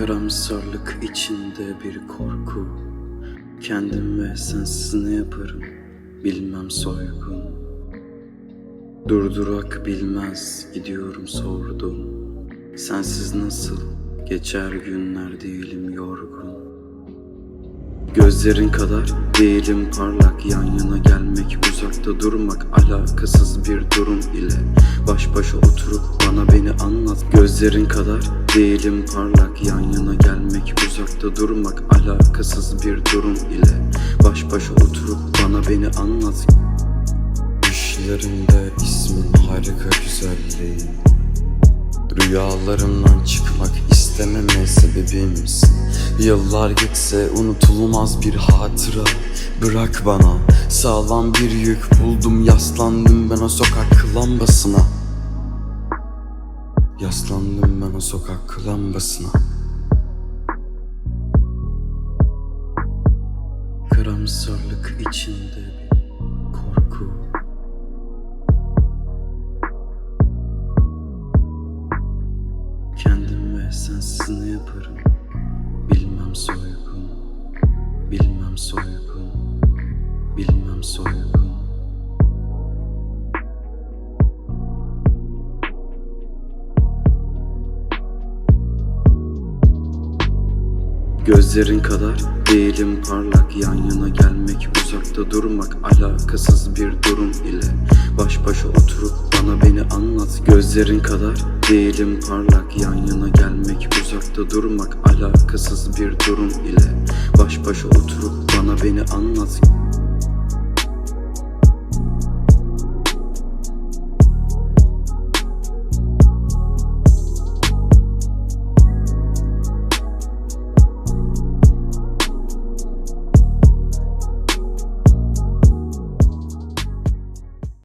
Karamsarlık içinde bir korku. Kendim ve sensiz ne yaparım? Bilmem soygun. Durdurak bilmez gidiyorum sordum. Sensiz nasıl? Geçer günler değilim yorgun Gözlerin kadar değilim parlak Yan yana gelmek uzakta durmak Alakasız bir durum ile Baş başa oturup bana beni anlat. Gözlerin kadar değilim parlak Yan yana gelmek uzakta durmak Alakasız bir durum ile Baş başa oturup bana beni anlat. Düşlerimde ismin harika güzelliği. Rüyalarımdan çıkmak istememe sebebimsin Yıllar geçse unutulmaz bir hatıra. Bırak bana sağlam bir yük buldum Yaslandım ben o sokak lambasına. Yaslandım ben o sokak lambasına. Karamsarlık içinde bir korku. Kendim ve sensiz ne yaparım Bilmem soygun Bilmem soygun Bilmem soygun Gözlerin kadar değilim parlak Yan yana gelmek uzakta durmak Alakasız bir durum ile Baş başa oturup bana beni anlat. Gözlerin kadar değilim parlak Yan yana gelmek uzakta durmak Alakasız bir durum ile Baş başa oturup bana beni anlat